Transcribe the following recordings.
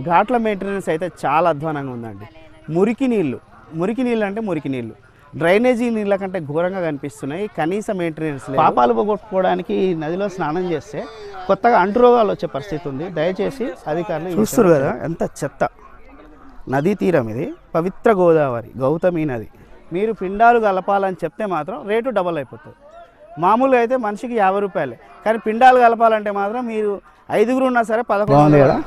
ఘాట్ల maintenance అయితే చాలా అధ్వానంగా ఉందండి. మురికి నీళ్ళు మురికి నీళ్ళు అంటే మురికి నీళ్ళు. డ్రైనేజీ నీళ్ళ కంటే ఘోరంగా కనిపిస్తున్నాయి. కనీస మెయింటెనెన్స్. పాపాలు పోగొట్టుకోవడానికి ఈ నదిలో స్నానం చేస్తే కొత్తగా అంటురోగాలు వచ్చే పరిస్థితి ఉంది. దయచేసి అధికారులు చూస్తారు కదా ఎంత చెత్త. నదీ తీరం ఇది. పవిత్ర గోదావరి గౌతమి నది. మీరు పిండాలు కలపాలని చెప్తే మాత్రం రేటు డబల్ అయిపోతుంది. మామూలుగా అయితే మనిషికి యాభై రూపాయలే. కానీ పిండాలు కలపాలంటే మాత్రం మీరు ఐదుగురు ఉన్నా సరే పదకొండు కదా?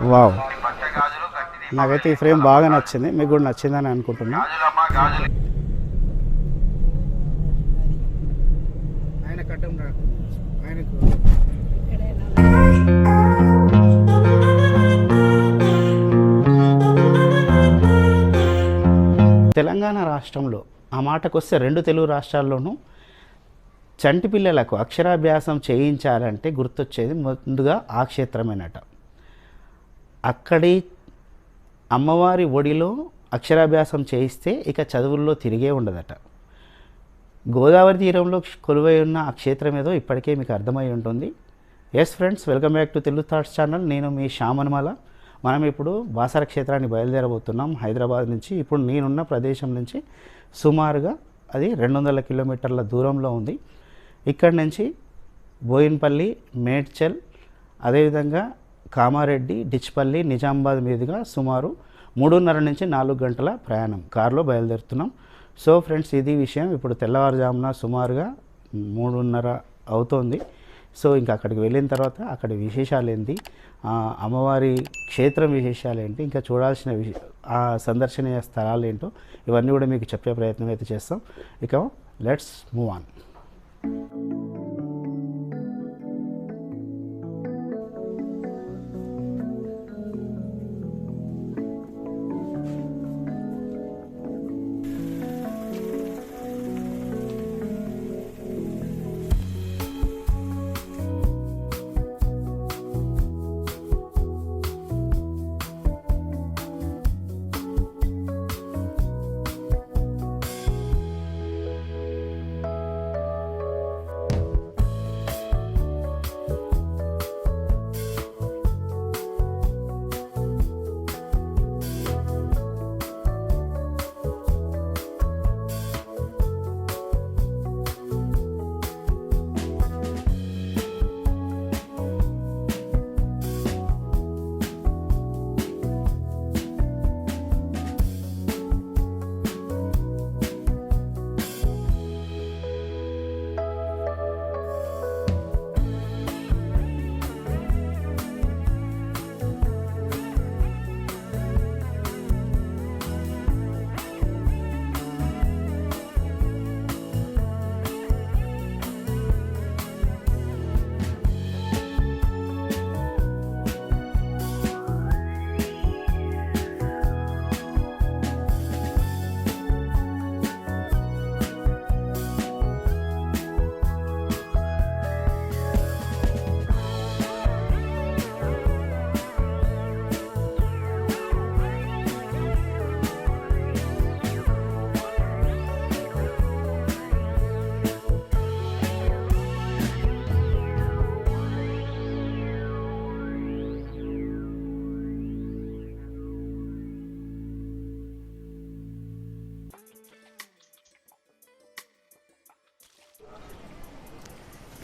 వావ్. నాకైతే ఈ ఫ్రేమ్ బాగా నచ్చింది. మీకు కూడా నచ్చిందని అనుకుంటున్నా. తెలంగాణ రాష్ట్రంలో ఆ మాటకొస్తే రెండు తెలుగు రాష్ట్రాల్లోనూ చంటి పిల్లలకు అక్షరాభ్యాసం చేయించాలంటే గుర్తొచ్చేది ముందుగా ఆ క్షేత్రమేనట. అక్కడి అమ్మవారి ఒడిలో అక్షరాభ్యాసం చేయిస్తే ఇక చదువుల్లో తిరిగే ఉండదట. గోదావరి తీరంలో కొలువై ఉన్న ఆ క్షేత్రం ఏదో ఇప్పటికే మీకు అర్థమై ఉంటుంది. Yes friends welcome back to Telugu thoughts channel నేను మీ శ్యామనమల మనం ఇప్పుడు బాసర క్షేత్రాన్ని బయలుదేరబోతున్నాం. హైదరాబాద్ నుంచి ఇప్పుడు నేనున్న ప్రదేశం నుంచి సుమారుగా అది రెండు వందల కిలోమీటర్ల దూరంలో ఉంది. ఇక్కడి నుంచి బోయిన్పల్లి మేడ్చల్ అదేవిధంగా కామారెడ్డి డిచ్పల్లి నిజామాబాద్ మీదుగా సుమారు మూడున్నర నుంచి నాలుగు గంటల ప్రయాణం. కారులో బయలుదేరుతున్నాం. సో ఫ్రెండ్స్ ఇది విషయం. ఇప్పుడు తెల్లవారుజామున సుమారుగా మూడున్నర అవుతోంది. సో ఇంకా అక్కడికి వెళ్ళిన తర్వాత అక్కడి విశేషాలు ఏంటి? అమ్మవారి క్షేత్రం విశేషాలు ఏంటి? ఇంకా చూడాల్సిన విష ఆ సందర్శనీయ స్థలాలు ఏంటో ఇవన్నీ కూడా మీకు చెప్పే ప్రయత్నం అయితే చేస్తాం. ఇక లెట్స్ మూవ్ ఆన్.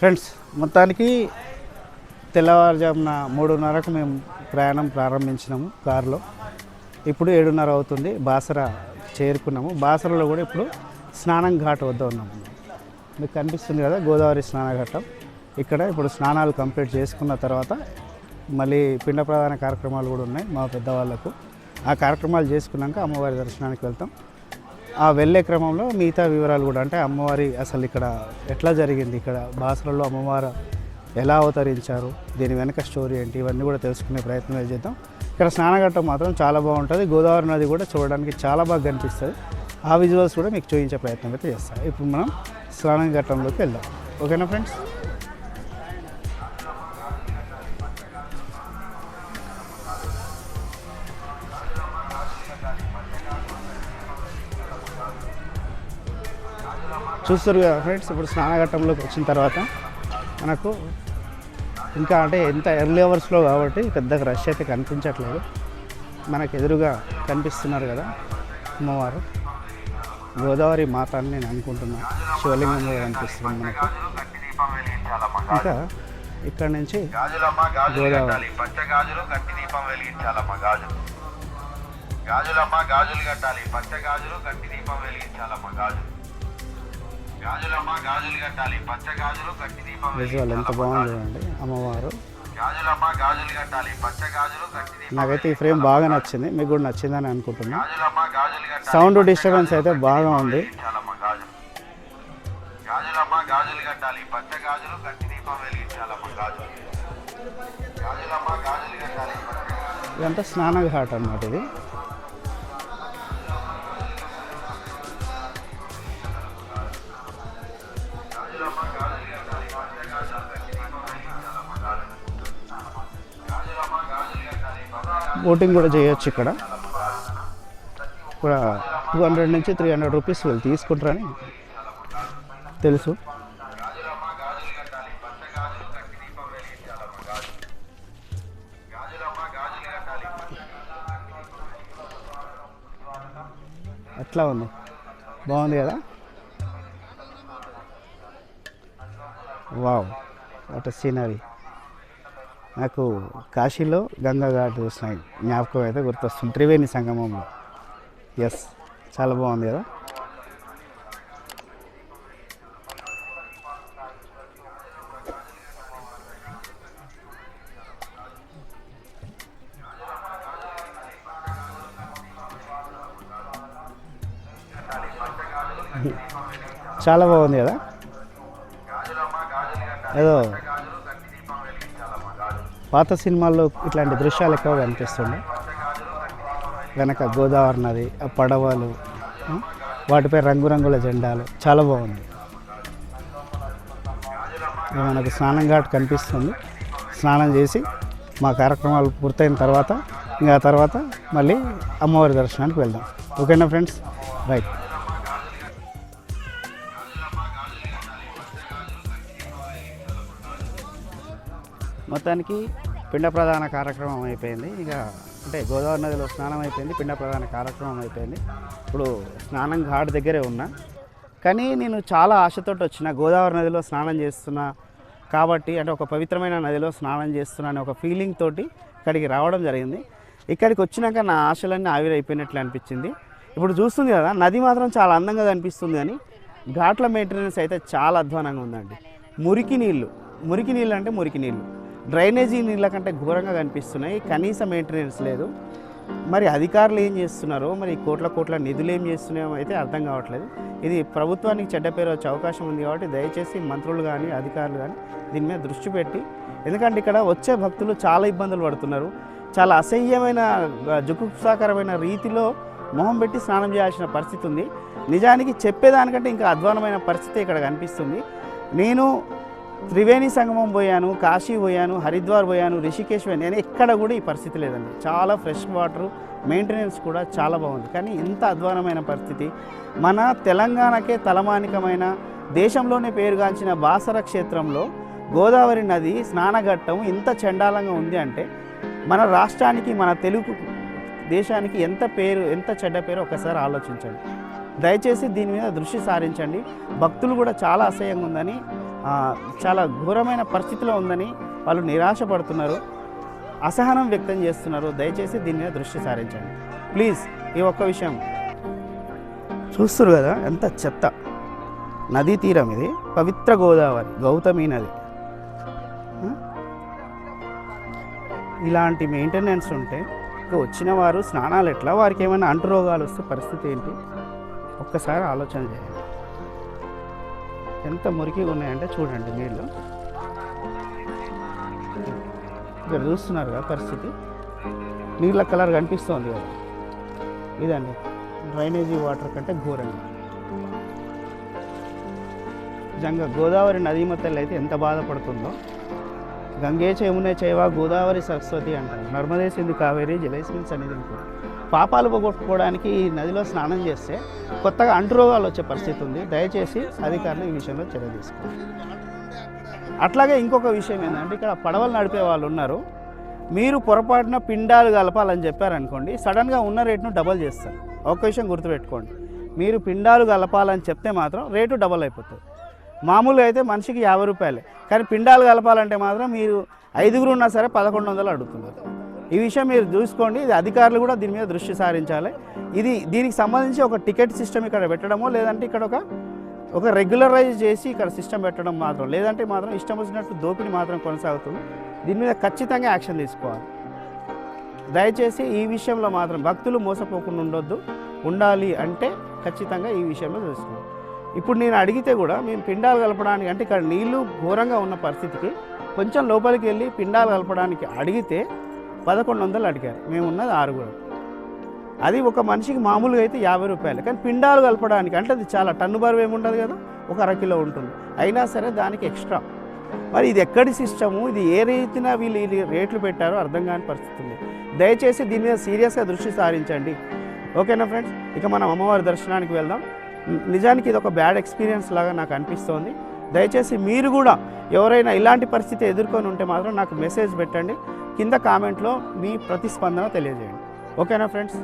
ఫ్రెండ్స్ మొత్తానికి తెల్లవారుజామున మూడున్నరకు మేము ప్రయాణం ప్రారంభించినాము కారులో. ఇప్పుడు ఏడున్నర అవుతుంది బాసర చేరుకున్నాము. బాసరలో కూడా ఇప్పుడు స్నానం ఘాట్ వద్ద ఉన్నాము. మీకు కనిపిస్తుంది కదా గోదావరి స్నాన ఘట్టం. ఇక్కడ ఇప్పుడు స్నానాలు కంప్లీట్ చేసుకున్న తర్వాత మళ్ళీ పిండ ప్రధాన కార్యక్రమాలు కూడా ఉన్నాయి మా పెద్దవాళ్ళకు. ఆ కార్యక్రమాలు చేసుకున్నాక అమ్మవారి దర్శనానికి వెళ్తాం. ఆ వెళ్ళే క్రమంలో మిగతా వివరాలు కూడా అంటే అమ్మవారి అసలు ఇక్కడ ఎట్లా జరిగింది ఇక్కడ బాసరలో అమ్మవారు ఎలా అవతరించారు దీని వెనక స్టోరీ ఏంటి ఇవన్నీ కూడా తెలుసుకునే ప్రయత్నం చేద్దాం. ఇక్కడ స్నానఘట్టం మాత్రం చాలా బాగుంటుంది గోదావరి నది కూడా చూడడానికి చాలా బాగా కనిపిస్తుంది. ఆ విజువల్స్ కూడా మీకు చూపించే ప్రయత్నం అయితే చేస్తాను ఇప్పుడు మనం స్నానం ఘట్టంలోకి వెళ్దాం. ఓకేనా ఫ్రెండ్స్? చూస్తారు కదా ఫ్రెండ్స్ ఇప్పుడు స్నానఘట్టంలోకి వచ్చిన తర్వాత మనకు ఇంకా అంటే ఎంత ఎర్లీ అవర్స్లో కాబట్టి పెద్దగా రష్ అయితే కనిపించట్లేదు. మనకు ఎదురుగా కనిపిస్తున్నారు కదా అమ్మవారు. గోదావరి మాత అని నేను అనుకుంటున్నాను శివలింగంలో కనిపిస్తుంది మనకు. ఇంకా ఇక్కడ నుంచి గోదావరి. గాజులమ్మ గాజులు కట్టాలి పచ్చ గాజులు కట్టి దీపం వెలిగించాలమ్మ గాజులు. విజువల్ ఎంత బాగుంది. చూడండి అమ్మవారు. నాకైతే ఈ ఫ్రేమ్ బాగా నచ్చింది. మీకు కూడా నచ్చిందని అనుకుంటున్నా. గాజులమ్మ గాజులు కట్టాలి. సౌండ్ డిస్టర్బెన్స్ అయితే బాగా ఉంది. వెలిగించాలమ్మ గాజులు గాజులమ్మ గాజులు బోటింగ్ కూడా చేయొచ్చు ఇక్కడ. ఇక్కడ టూ హండ్రెడ్ నుంచి త్రీ హండ్రెడ్ రూపీస్ వీళ్ళు తీసుకుంటారని తెలుసు. అట్లా ఉంది. బాగుంది కదా? Wow what scenery. నాకు కాశీలో గంగా ఘాట్ చూసిన జ్ఞాపకం అయితే గుర్తొస్తుంది. త్రివేణి సంగమంలో ఎస్ చాలా బాగుంది కదా? చాలా బాగుంది కదా? ఏదో పాత సినిమాల్లో ఇట్లాంటి దృశ్యాలు ఎక్కువ కనిపిస్తుండే. వెనక గోదావరి నది ఆ పడవలు వాటిపై రంగురంగుల జెండాలు. చాలా బాగుంది. మనకు స్నానం ఘాట్ కనిపిస్తుంది. స్నానం చేసి మా కార్యక్రమాలు పూర్తయిన తర్వాత ఇంకా తర్వాత మళ్ళీ అమ్మవారి దర్శనానికి వెళ్దాం. ఓకేనా ఫ్రెండ్స్? రైట్ మొత్తానికి పిండ ప్రధాన కార్యక్రమం అయిపోయింది. ఇక అంటే గోదావరి నదిలో స్నానం అయిపోయింది పిండ ప్రధాన కార్యక్రమం అయిపోయింది. ఇప్పుడు స్నానం ఘాట్ దగ్గరే ఉన్నా. కానీ నేను చాలా ఆశతోటి వచ్చిన గోదావరి నదిలో స్నానం చేస్తున్నా కాబట్టి అంటే ఒక పవిత్రమైన నదిలో స్నానం చేస్తున్నా అనే ఒక ఫీలింగ్ తోటి ఇక్కడికి రావడం జరిగింది. ఇక్కడికి వచ్చినాక నా ఆశలన్నీ ఆవిరైపోయినట్లు అనిపించింది. ఇప్పుడు చూస్తుంది కదా నది మాత్రం చాలా అందంగా కనిపిస్తుంది కానీ ఘాట్ల మెయింటెనెన్స్ అయితే చాలా అధ్వానంగా ఉందండి. మురికి నీళ్ళు మురికి నీళ్ళు అంటే మురికి నీళ్ళు. డ్రైనేజీ నీళ్ళ కంటే ఘోరంగా కనిపిస్తున్నాయి. కనీస మెయింటెనెన్స్ లేదు. మరి అధికారులు ఏం చేస్తున్నారో మరి కోట్ల కోట్ల నిధులు ఏం చేస్తున్నాయో అయితే అర్థం కావట్లేదు. ఇది ప్రభుత్వానికి చెడ్డ పేరు వచ్చే అవకాశం ఉంది కాబట్టి దయచేసి మంత్రులు కానీ అధికారులు కానీ దీని మీద దృష్టి పెట్టి ఎందుకంటే ఇక్కడ వచ్చే భక్తులు చాలా ఇబ్బందులు పడుతున్నారు. చాలా అసహ్యమైన జుకుప్సాకరమైన జుగుప్సాకరమైన రీతిలో మొహం పెట్టి స్నానం చేయాల్సిన పరిస్థితి ఉంది. నిజానికి చెప్పేదానికంటే ఇంకా అధ్వానమైన పరిస్థితి ఇక్కడ కనిపిస్తుంది. నేను త్రివేణి సంగమం పోయాను కాశీ పోయాను హరిద్వార్ పోయాను రిషికేశ్ పోయాను. నేను ఎక్కడ కూడా ఈ పరిస్థితి లేదండి. చాలా ఫ్రెష్ వాటర్ మెయింటెనెన్స్ కూడా చాలా బాగుంది. కానీ ఇంత అధ్వానమైన పరిస్థితి. మన తెలంగాణకే తలమానికమైన దేశంలోనే పేరుగాంచిన బాసర క్షేత్రంలో గోదావరి నది స్నానఘట్టం ఇంత చండాలంగా ఉంది అంటే మన రాష్ట్రానికి మన తెలుగు దేశానికి ఎంత పేరు ఎంత చెడ్డ పేరు ఒకసారి ఆలోచించండి. దయచేసి దీని మీద దృష్టి సారించండి. భక్తులు కూడా చాలా అసహ్యంగా ఉందని చాలా ఘోరమైన పరిస్థితిలో ఉందని వాళ్ళు నిరాశపడుతున్నారు. అసహనం వ్యక్తం చేస్తున్నారు. దయచేసి దీని మీద దృష్టి సారించండి. ప్లీజ్ ఈ ఒక్క విషయం. చూస్తారు కదా ఎంత చెత్త. నదీ తీరం ఇది. పవిత్ర గోదావరి గౌతమి నది. ఇలాంటి మెయింటెనెన్స్ ఉంటే ఇంకా వచ్చిన వారు స్నానాలు ఎట్లా వారికి ఏమైనా అంటురోగాలు వస్తే పరిస్థితి ఏంటి? ఒక్కసారి ఆలోచన చేయండి. ఎంత మురికిగా ఉన్నాయంటే చూడండి నీళ్ళు. ఇక్కడ చూస్తున్నారు కదా పరిస్థితి. నీళ్ళ కలర్ కనిపిస్తోంది కదా. ఇదండి. డ్రైనేజీ వాటర్ కంటే ఘోరంగా. నిజంగా గోదావరి నదీ అయితే ఎంత బాధపడుతుందో. గంగే చేమునే చేవా గోదావరి సరస్వతి అంటారు. నర్మదే సింధు కావేరి జలేస్మిన్ సన్నిధి కూడా పాపాలు పోగొట్టుకోవడానికి ఈ నదిలో స్నానం చేస్తే కొత్తగా అంటురోగాలు వచ్చే పరిస్థితి ఉంది. దయచేసి అధికారులు ఈ విషయంలో చర్య తీసుకోండి అట్లాగే ఇంకొక విషయం ఏంటంటే ఇక్కడ పడవలు నడిపే వాళ్ళు ఉన్నారు. మీరు పొరపాటున పిండాలు కలపాలని చెప్పారనుకోండి సడన్గా ఉన్న రేటును డబల్ చేస్తారు. ఒక విషయం గుర్తుపెట్టుకోండి. మీరు పిండాలు కలపాలని చెప్తే మాత్రం రేటు డబల్ అయిపోతుంది. మామూలుగా అయితే మనిషికి యాభై రూపాయలే. కానీ పిండాలు కలపాలంటే మాత్రం మీరు ఐదుగురు ఉన్నా సరే పదకొండు వందలు అడుగుతున్నారు. ఈ విషయం మీరు చూసుకోండి. ఇది అధికారులు కూడా దీని మీద దృష్టి సారించాలి. ఇది దీనికి సంబంధించి ఒక టికెట్ సిస్టమ్ ఇక్కడ పెట్టడమో లేదంటే ఇక్కడ ఒక ఒక రెగ్యులరైజ్ చేసి ఇక్కడ సిస్టమ్ పెట్టడం మాత్రం లేదంటే మాత్రం ఇష్టం వచ్చినట్టు దోపిడీ మాత్రం కొనసాగుతుంది. దీని మీద ఖచ్చితంగా యాక్షన్ తీసుకోవాలి. దయచేసి ఈ విషయంలో మాత్రం భక్తులు మోసపోకుండా ఉండొద్దు. ఉండాలి అంటే ఖచ్చితంగా ఈ విషయంలో చూసుకోవాలి. ఇప్పుడు నేను అడిగితే కూడా మేము పిండాలు కలపడానికి అంటే ఇక్కడ నీళ్ళు ఘోరంగా ఉన్న పరిస్థితికి కొంచెం లోపలికి వెళ్ళి పిండాలు కలపడానికి అడిగితే పదకొండు వందలు అడిగారు. మేము ఉన్నది ఆరుగురు. అది ఒక మనిషికి మామూలుగా అయితే యాభై రూపాయలు. కానీ పిండాలు కలపడానికి అంటే అది చాలా టన్ను బరువు ఏముండదు కదా? ఒక అరకిలో ఉంటుంది. అయినా సరే దానికి ఎక్స్ట్రా. మరి ఇది ఎక్కడి సిస్టము? ఇది ఏ రీతిన వీళ్ళు రేట్లు పెట్టారో అర్థం కాని పరిస్థితి ఉంది. దయచేసి దీని మీద సీరియస్గా దృష్టి సారించండి. ఓకేనా ఫ్రెండ్స్? ఇక మనం అమ్మవారి దర్శనానికి వెళ్దాం. నిజానికి ఇది ఒక బ్యాడ్ ఎక్స్పీరియన్స్ లాగా నాకు అనిపిస్తోంది. దయచేసి మీరు కూడా ఎవరైనా ఇలాంటి పరిస్థితి ఎదుర్కొని ఉంటే మాత్రం నాకు మెసేజ్ పెట్టండి. కింద కామెంట్లో మీ ప్రతిస్పందన తెలియజేయండి. ఓకేనా ఫ్రెండ్స్?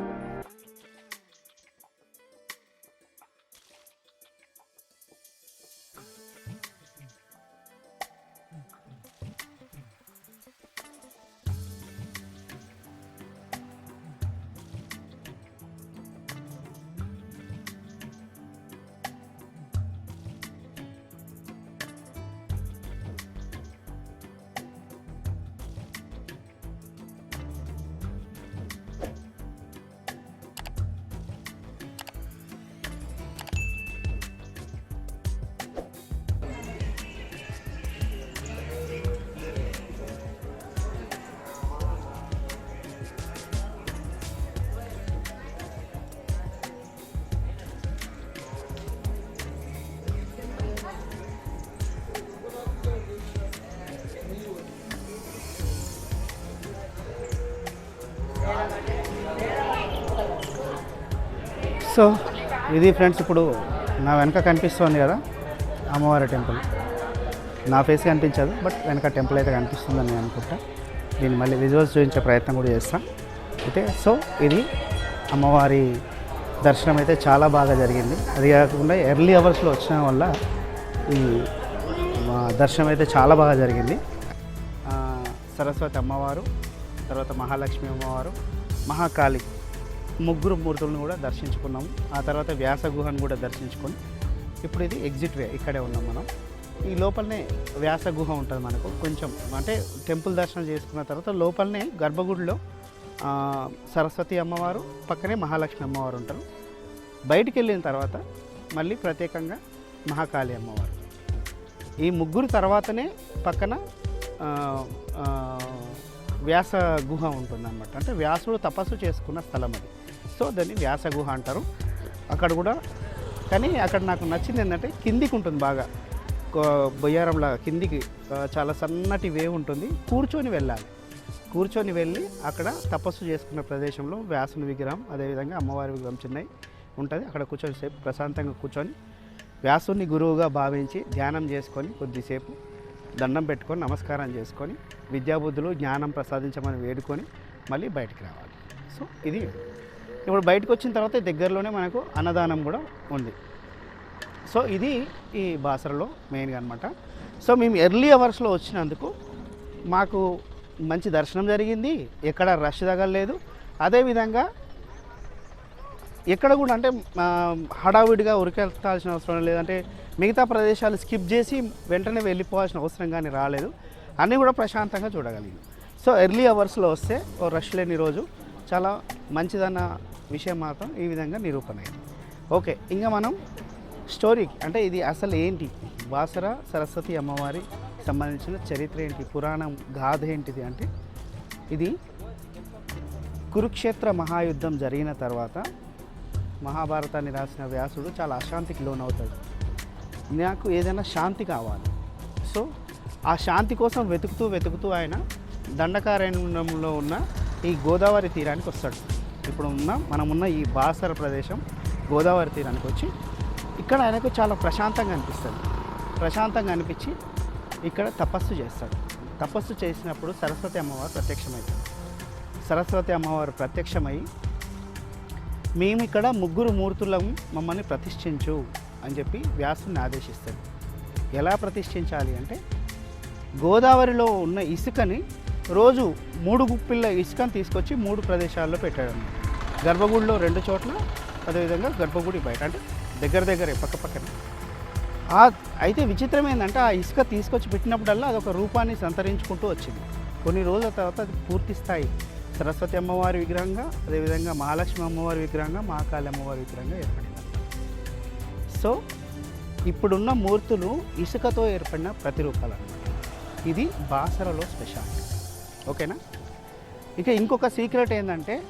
సో ఇది ఫ్రెండ్స్ ఇప్పుడు నా వెనక కనిపిస్తుంది కదా అమ్మవారి టెంపుల్. నా ఫేస్ కనిపించదు బట్ వెనక టెంపుల్ అయితే కనిపిస్తుందని నేను అనుకుంటా. దీన్ని మళ్ళీ విజువల్స్ చూపించే ప్రయత్నం కూడా చేస్తాను అయితే సో ఇది అమ్మవారి దర్శనం అయితే చాలా బాగా జరిగింది. అది కాకుండా ఎర్లీ అవర్స్లో వచ్చిన వల్ల ఈ దర్శనం అయితే చాలా బాగా జరిగింది. సరస్వతి అమ్మవారు తర్వాత మహాలక్ష్మి అమ్మవారు మహాకాళి ముగ్గురు మూర్తులను కూడా దర్శించుకున్నాము. ఆ తర్వాత వ్యాస గుహను కూడా దర్శించుకొని ఇప్పుడు ఇది ఎగ్జిట్ వే ఇక్కడే ఉన్నాం మనం. ఈ లోపలనే వ్యాస గుహ ఉంటుంది మనకు. కొంచెం అంటే టెంపుల్ దర్శనం చేసుకున్న తర్వాత లోపలనే గర్భగుడిలో సరస్వతి అమ్మవారు పక్కనే మహాలక్ష్మి అమ్మవారు ఉంటారు. బయటికి వెళ్ళిన తర్వాత మళ్ళీ ప్రత్యేకంగా మహాకాళి అమ్మవారు. ఈ ముగ్గురు తర్వాతనే పక్కన వ్యాస గుహ ఉంటుందన్నమాట. అంటే వ్యాసుడు తపస్సు చేసుకున్న స్థలం అది. సో దాన్ని వ్యాస గుహ అంటారు. అక్కడ కూడా కానీ అక్కడ నాకు నచ్చింది ఏంటంటే కిందికి ఉంటుంది బాగా. బొయ్యారంలా కిందికి చాలా సన్నటి వేవ్ ఉంటుంది. కూర్చొని వెళ్ళాలి. కూర్చొని వెళ్ళి అక్కడ తపస్సు చేసుకున్న ప్రదేశంలో వ్యాసుని విగ్రహం అదేవిధంగా అమ్మవారి విగ్రహం చిన్నవి ఉంటుంది. అక్కడ కూర్చొని సేపు ప్రశాంతంగా కూర్చొని వ్యాసుని గురువుగా భావించి ధ్యానం చేసుకొని కొద్దిసేపు దండం పెట్టుకొని నమస్కారం చేసుకొని విద్యాబుద్ధులు జ్ఞానం ప్రసాదించమని వేడుకొని మళ్ళీ బయటికి రావాలి. సో ఇది ఇప్పుడు బయటకు వచ్చిన తర్వాత దగ్గరలోనే మనకు అన్నదానం కూడా ఉంది. సో ఇది ఈ బాసరలో మెయిన్గా అనమాట సో మేము ఎర్లీ అవర్స్లో వచ్చినందుకు మాకు మంచి దర్శనం జరిగింది. ఎక్కడ రష్ తగలలేదు. అదేవిధంగా ఎక్కడ కూడా అంటే హడావిడిగా ఉరికెత్తాల్సిన అవసరం లేదంటే మిగతా ప్రదేశాలు స్కిప్ చేసి వెంటనే వెళ్ళిపోవాల్సిన అవసరం కానీ రాలేదు. అన్నీ కూడా ప్రశాంతంగా చూడగలిగింది సో ఎర్లీ అవర్స్లో వస్తే ఓ రష్ లేని రోజు చాలా మంచిదన్న విషయం మాత్రం ఈ విధంగా నిరూపణ అయింది. ఓకే ఇంకా మనం స్టోరీ అంటే ఇది అసలు ఏంటి? బాసర సరస్వతి అమ్మవారి సంబంధించిన చరిత్ర ఏంటి? పురాణం గాథ ఏంటిది అంటే ఇది కురుక్షేత్ర మహాయుద్ధం జరిగిన తర్వాత మహాభారతాన్ని రాసిన వ్యాసుడు చాలా అశాంతికి లోనవుతాడు. నాకు ఏదైనా శాంతి కావాలి. సో ఆ శాంతి కోసం వెతుకుతూ వెతుకుతూ ఆయన దండకారణ్యంలో ఉన్న ఈ గోదావరి తీరానికి వస్తాడు. ఇప్పుడు ఉన్న మనం ఉన్న ఈ బాసర ప్రదేశం గోదావరి తీరానికి వచ్చి ఇక్కడ ఆయనకు చాలా ప్రశాంతంగా అనిపిస్తుంది. ప్రశాంతంగా అనిపించి ఇక్కడ తపస్సు చేస్తాడు. తపస్సు చేసినప్పుడు సరస్వతి అమ్మవారు ప్రత్యక్షమవుతారు సరస్వతి అమ్మవారు ప్రత్యక్షమై మేము ఇక్కడ ముగ్గురు మూర్తులను మమ్మల్ని ప్రతిష్ఠించు అని చెప్పి వ్యాసుని ఆదేశిస్తాడు. ఎలా ప్రతిష్ఠించాలి అంటే గోదావరిలో ఉన్న ఇసుకని రోజు మూడు గుప్పిళ్ళ ఇసుకను తీసుకొచ్చి మూడు ప్రదేశాల్లో పెట్టాడు గర్భగుడిలో రెండు చోట్ల అదేవిధంగా గర్భగుడి బయట అంటే దగ్గర దగ్గరే పక్క పక్కన. అయితే విచిత్రం ఏంటంటే ఆ ఇసుక తీసుకొచ్చి పెట్టినప్పుడల్లా అదొక రూపాన్ని సంతరించుకుంటూ వచ్చింది. కొన్ని రోజుల తర్వాత అది పూర్తి స్థాయి. సరస్వతి అమ్మవారి విగ్రహంగా అదేవిధంగా మహాలక్ష్మి అమ్మవారి విగ్రహంగా మహాకాళి అమ్మవారి విగ్రహంగా ఏర్పడింది. సో ఇప్పుడున్న మూర్తులు ఇసుకతో ఏర్పడిన ప్రతిరూపాలు అన్నమాట. ఇది బాసరలో స్పెషాలిటీ. ఓకేనా? ఇక ఇంకొక సీక్రెట్ ఏంటంటే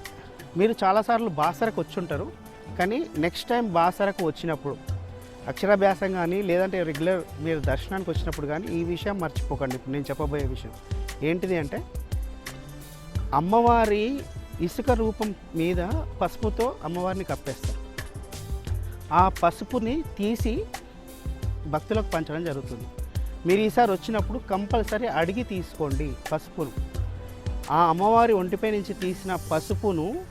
మీరు చాలాసార్లు బాసరకు వచ్చుంటారు కానీ నెక్స్ట్ టైం బాసరకు వచ్చినప్పుడు అక్షరాభ్యాసం కానీ లేదంటే రెగ్యులర్ మీరు దర్శనానికి వచ్చినప్పుడు కానీ ఈ విషయం మర్చిపోకండి. ఇప్పుడు నేను చెప్పబోయే విషయం. ఏంటిది అంటే అమ్మవారి ఇసుక రూపం మీద పసుపుతో అమ్మవారిని కప్పేస్తారు. ఆ పసుపుని తీసి భక్తులకు పంచడం జరుగుతుంది. మీరు ఈసారి వచ్చినప్పుడు కంపల్సరీ అడిగి తీసుకోండి పసుపును. ఆ అమ్మవారి ఒంటిపై నుంచి తీసిన పసుపును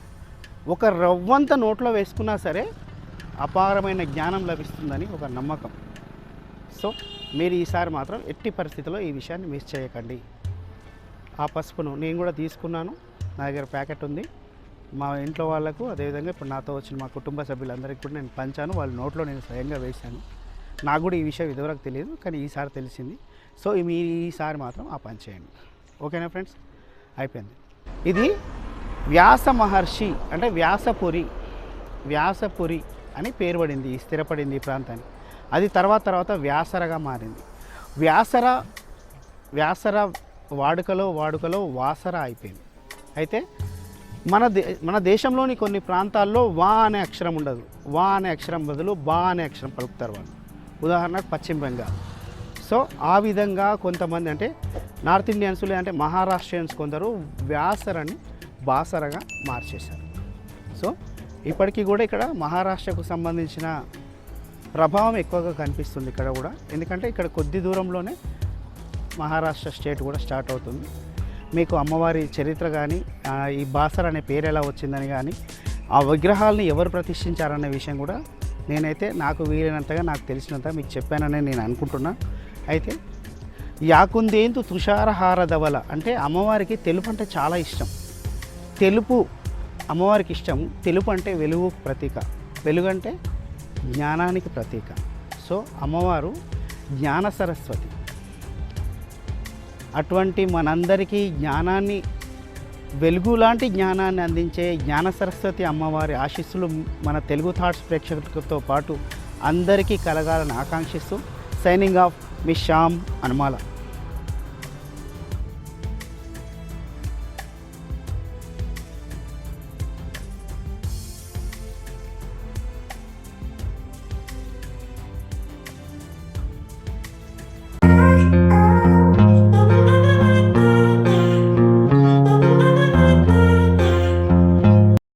ఒక రవ్వంత నోట్లో వేసుకున్నా సరే అపారమైన జ్ఞానం లభిస్తుందని ఒక నమ్మకం. సో మీరు ఈసారి మాత్రం ఎట్టి పరిస్థితిలో ఈ విషయాన్ని మిస్ చేయకండి. ఆ పసుపును నేను కూడా తీసుకున్నాను. నా దగ్గర ప్యాకెట్ ఉంది. మా ఇంట్లో వాళ్ళకు అదేవిధంగా ఇప్పుడు నాతో వచ్చిన మా కుటుంబ సభ్యులందరికీ కూడా నేను పంచాను. వాళ్ళ నోట్లో నేను స్వయంగా వేశాను. నాకు కూడా ఈ విషయం ఇదివరకు తెలియదు కానీ ఈసారి తెలిసింది. సో మీరు ఈసారి మాత్రం ఆ పని చేయండి. ఓకేనా ఫ్రెండ్స్? అయిపోయింది. ఇది వ్యాస మహర్షి అంటే వ్యాసపురి వ్యాసపురి అని పేరు పడింది ఈ స్థిరపడింది ఈ ప్రాంతాన్ని. అది తర్వాత తర్వాత వ్యాసరగా మారింది. వ్యాసర వ్యాసర వాడుకలో వాడుకలో వాసర అయిపోయింది. అయితే మన దే మన దేశంలోని కొన్ని ప్రాంతాల్లో వా అనే అక్షరం ఉండదు. వా అనే అక్షరం బదులు బా అనే అక్షరం పలుకుతారు వాళ్ళు. ఉదాహరణకు పశ్చిమ బెంగాల్. సో ఆ విధంగా కొంతమంది అంటే నార్త్ ఇండియన్స్ లేదంటే మహారాష్ట్రియన్స్ కొందరు వ్యాసరని బాసరగా మార్చేశారు. సో ఇప్పటికీ కూడా ఇక్కడ మహారాష్ట్రకు సంబంధించిన ప్రభావం ఎక్కువగా కనిపిస్తుంది ఇక్కడ కూడా. ఎందుకంటే ఇక్కడ కొద్ది దూరంలోనే మహారాష్ట్ర స్టేట్ కూడా స్టార్ట్ అవుతుంది. మీకు అమ్మవారి చరిత్ర కానీ ఈ బాసర్ అనే పేరు ఎలా వచ్చిందని కానీ ఆ విగ్రహాలని ఎవరు ప్రతిష్ఠించారనే విషయం కూడా నేనైతే నాకు వీలైనంతగా నాకు తెలిసినంత మీకు చెప్పానని నేను అనుకుంటున్నా. అయితే యాకుందేందు తుషారహార ధవల అంటే అమ్మవారికి తెలుపు అంటే చాలా ఇష్టం. తెలుపు అమ్మవారికి ఇష్టం. తెలుపు అంటే వెలుగు ప్రతీక. వెలుగు అంటే జ్ఞానానికి ప్రతీక. సో అమ్మవారు జ్ఞాన సరస్వతి. అటువంటి మనందరికీ జ్ఞానాన్ని వెలుగు లాంటి జ్ఞానాన్ని అందించే జ్ఞాన సరస్వతి అమ్మవారి ఆశీస్సులు మన తెలుగు థాట్స్ ప్రేక్షకులతో పాటు అందరికీ కలగాలని ఆకాంక్షిస్తూ signing off మీ శ్యామ్ హనుమాల